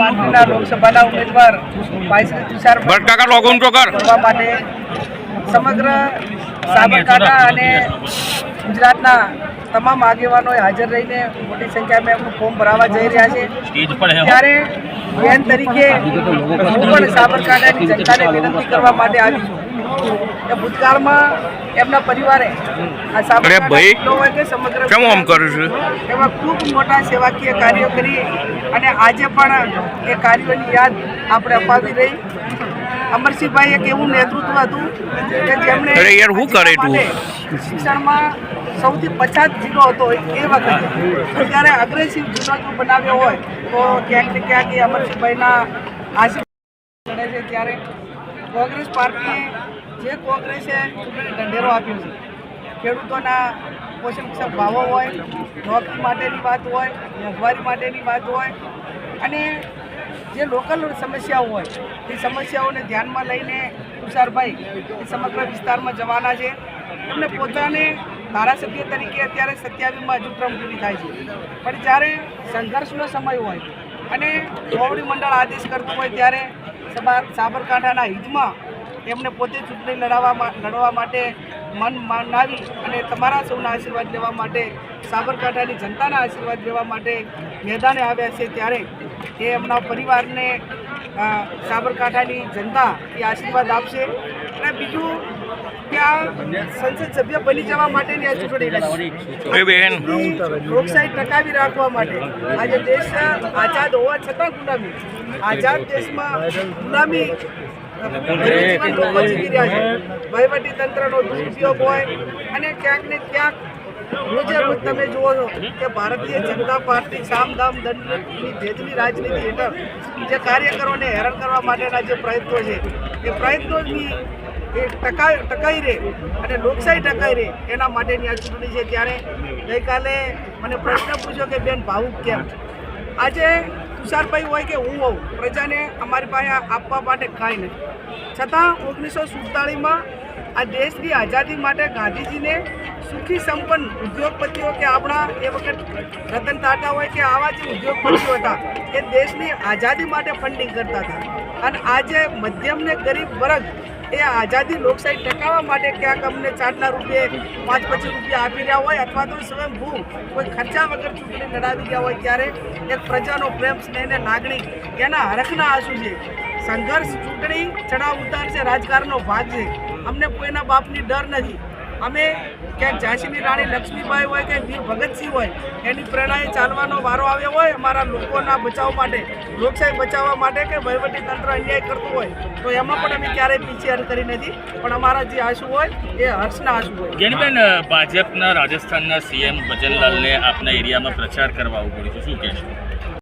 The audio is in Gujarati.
પાર્ટીના લોકસભાના ઉમેદવાર ભાઈશ્રી તુષાર ભટકાકા કાકા લોગો ઊંચો કર. કરવા માટે સમગ્ર સાબરકાંઠા અને ગુજરાતના તમામ આગેવાનોએ હાજર રહીને મોટી સંખ્યામાં એમનું ફોર્મ ભરાવા જઈ રહ્યા છે. ત્યારે બેન તરીકે હું પણ સાબરકાંઠાની જનતાને વિનંતી કરવા માટે આવી છું કે ભૂતકાળમાં એમના પરિવારે આ સાબરકાંઠા કે સમગ્ર કેમ આમ કરું છું? એમાં ખૂબ મોટા સેવાકીય કાર્યો કરી અને આજે પણ એ કાર્યોની યાદ આપણે અપાવી રહી. અમરસિંહભાઈ એક એવું નેતૃત્વ હતું કે જેમણે અરે યાર, શું કરે શિક્ષણમાં સૌથી પછાત જિલ્લો હતો એ વખતે. ત્યારે અગ્રેસિવ જિલ્લો જો બનાવ્યો હોય, તો ક્યાંક ક્યાંક એ અમરસિંહભાઈના આશીર્વાદ મળે છે. ત્યારે કોંગ્રેસ પાર્ટીએ જે કોંગ્રેસે ચૂંટણી ઢંઢેરો આપ્યો છે, ખેડૂતોના પોષણક્ષમ ભાવો હોય, નોકરી માટેની વાત હોય, મોંઘવારી માટેની વાત હોય, અને જે લોકલ સમસ્યાઓ હોય, એ સમસ્યાઓને ધ્યાનમાં લઈને તુષારભાઈ એ સમગ્ર વિસ્તારમાં જવાના છે. એમને પોતાને ધારાસભ્ય તરીકે અત્યારે સત્યાવીસમાં હજુ ટ્રમ પૂરી થાય છે. પણ જ્યારે સંઘર્ષનો સમય હોય અને ચોવડી મંડળ આદેશ કરતું હોય ત્યારે સબા સાબરકાંઠાના હિતમાં એમને પોતે ચૂંટણી લડાવવા લડવા માટે મન માનાવી અને તમારા સૌના આશીર્વાદ લેવા માટે સાબરકાંઠાની જનતાના આશીર્વાદ લેવા માટે મેદાને આવ્યા છે ત્યારે એ એમના પરિવારને સાબરકાંઠાની જનતા એ આશીર્વાદ આપશે. અને બીજું કે આ સંસદ સભ્ય બની જવા માટેની આ ચૂંટણી લોકશાહી ટકાવી રાખવા માટે આજે દેશ આઝાદ હોવા છતાં ગુલામી આઝાદ દેશમાં ગુલામી વહીવટી તંત્રનો દુરુપયોગ હોય અને ક્યાંક ને ક્યાંક રોજ તમે જુઓ છો કે ભારતીય જનતા પાર્ટી સામદામ દંડની ભેદની રાજનીતિ હેઠળ જે કાર્યકરોને હેરાન કરવા માટેના જે પ્રયત્નો છે, એ પ્રયત્નોની એ ટકા ટકાઈ રહે અને લોકશાહી ટકાઈ રહે એના માટેની આ ચૂંટણી છે. ત્યારે ગઈકાલે મને પ્રશ્ન પૂછ્યો કે બેન ભાવુક કેમ? આજે તુષારભાઈ હોય કે હું હોઉં, પ્રજાને અમારી પાસે આપવા માટે કાંઈ નથી. છતાં ઓગણીસો સુડતાળીસમાં આ દેશની આઝાદી માટે ગાંધીજીને સુખી સંપન્ન ઉદ્યોગપતિઓ કે આપણા એ વખત રતન ટાટા હોય કે આવા જે ઉદ્યોગપતિઓ હતા, એ દેશની આઝાદી માટે ફંડિંગ કરતા હતા. અને આજે મધ્યમ ને ગરીબ વર્ગ એ આઝાદી લોકશાહી ટકાવવા માટે ક્યાંક અમને ચાટના રૂપિયે પાંચ પચીસ રૂપિયા આપી રહ્યા હોય અથવા તો સ્વયંભૂ કોઈ ખર્ચા વગર ચૂંટણી લડાવી રહ્યા હોય ત્યારે એક પ્રજાનો પ્રેમ, સ્નેહ લાગણી એના હરખના આંસુ છે. સંઘર્ષ ચૂંટણી ચડાવ ઉતાર છે રાજકારણનો ભાગ છે. અમને કોઈના બાપની ડર નથી. અમે ક્યાંક ઝાંસીની રાણી લક્ષ્મીબાઈ હોય કે વીર ભગતસિંહ હોય, એની પ્રેરણાએ ચાલવાનો વારો આવ્યો હોય અમારા લોકોના બચાવ માટે, લોકશાહી બચાવવા માટે કે તંત્ર અન્યાય કરતું હોય, તો એમાં પણ અમે ક્યારેય પીછેહટ કરી નથી. પણ અમારા જે આંસુ હોય એ હર્ષના આંસુ હોય. જેનબેન ભાજપના રાજસ્થાનના સીએમ ભજનલાલને આપના એરિયામાં પ્રચાર કરવા આવું પડ્યું શું કહેશો?